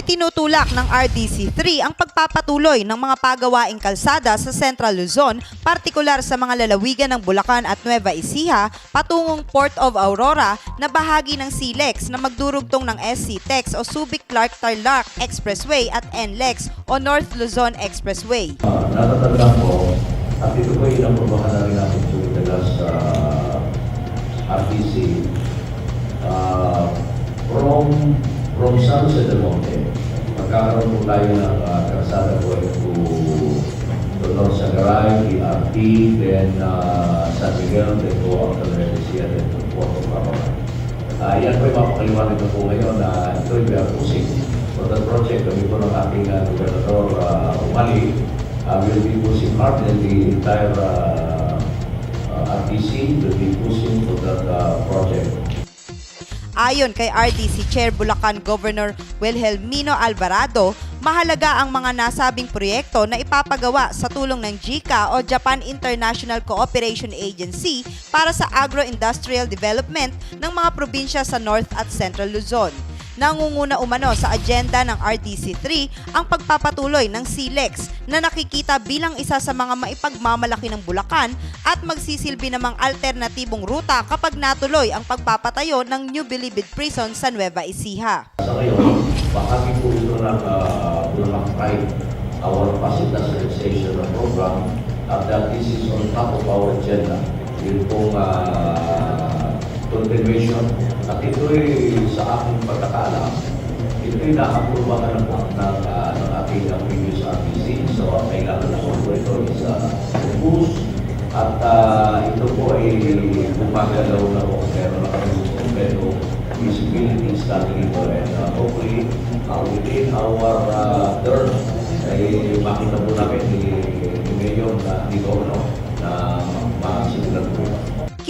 Itinutulak ng RDC3 ang pagpapatuloy ng mga pagawaing kalsada sa Central Luzon, partikular sa mga lalawigan ng Bulacan at Nueva Ecija, patungong Port of Aurora na bahagi ng SILEX na magdurugtong ng SC-TEX o Subic-Clark-Tarlac Expressway at NLEX o North Luzon Expressway. Uh, natatandaan ko, at ito po yung naprobahan na rin natin po talaga sa RTC. Uh, from, from San Jose del Monte, magkakaroon po tayo ng uh, kalsada po to, North Sagaray, PRT, then uh, San Miguel, then out to Renesia, then to Puerto Cabana. Uh, yan po yung mapakaliwanag na po ngayon na ito yung are pushing for the project. Kami po ng ating uh, Gobernador uh, Umali uh, will be pushing hard and the entire uh, uh, RTC will be pushing for that uh, project. Ayon kay RDC Chair Bulacan Governor Wilhelmino Alvarado, mahalaga ang mga nasabing proyekto na ipapagawa sa tulong ng JICA o Japan International Cooperation Agency para sa agro-industrial development ng mga probinsya sa North at Central Luzon. Nangunguna umano sa agenda ng RDC3 ang pagpapatuloy ng SILEX na nakikita bilang isa sa mga maipagmamalaki ng Bulacan at magsisilbi namang alternatibong ruta kapag natuloy ang pagpapatayo ng New Bilibid Prison sa Nueva Ecija. Sa ngayon, bahagi po ito ng uh, our facilitization program, at that this is on top of our agenda. Yun pong uh, continuation. At ito ay sa aking pagkakaalam, ito ay nakaprobahan ng, ng, uh, ng ating uh, previous RTC. So, ang kailangan na po ito is uh. At uh, ito po ay gumagalaw na po. Meron na pero feasibility study ito and uh, hopefully uh, within our uh, term ay makita po namin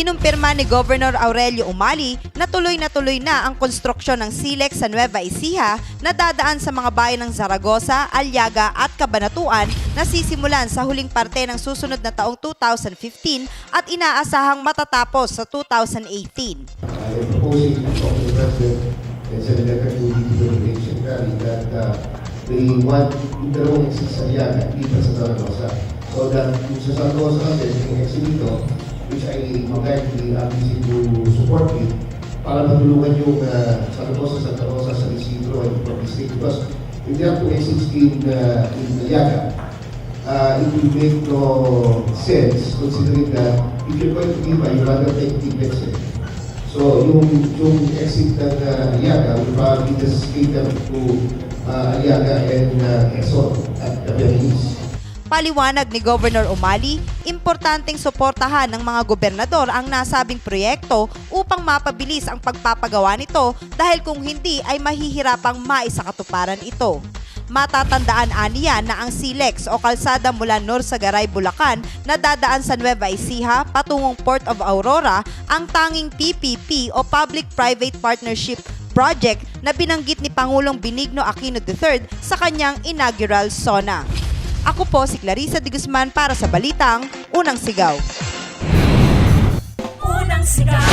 Kinumpirma ni Governor Aurelio Umali na tuloy na tuloy na ang konstruksyon ng SILEX sa Nueva Ecija na dadaan sa mga bayan ng Zaragoza, Aliaga at Cabanatuan na sisimulan sa huling parte ng susunod na taong 2015 at inaasahang matatapos sa 2018. I am proposing to talk to the President and Senator Katuli to the election rally that uh, they want exit sa Liaga, dito sa Zaragoza. So that sa Zaragoza kasi, yung exit dito, which I mag-guide the RBC to support it, para matulungan yung uh, Zaragoza, Santa Rosa, San Isidro, and State. Because if there are two exits in, uh, in Liaga, uh, it will make no sense considering that if you're going to give, you rather take the exit. So, yung, yung exit ng uh, Aliaga will probably just cater to uh, Aliaga and uh, Quezon at Cabianis. Paliwanag ni Governor Umali, importanteng suportahan ng mga gobernador ang nasabing proyekto upang mapabilis ang pagpapagawa nito dahil kung hindi ay mahihirapang maisakatuparan ito. Matatandaan aniya na ang SILEX o kalsada mula Norsagaray, Bulacan na dadaan sa Nueva Ecija patungong Port of Aurora ang tanging PPP o Public-Private Partnership project na binanggit ni Pangulong Benigno Aquino III sa kanyang inaugural SONA. Ako po si Clarissa de Guzman para sa Balitang Unang Sigaw. Unang sigaw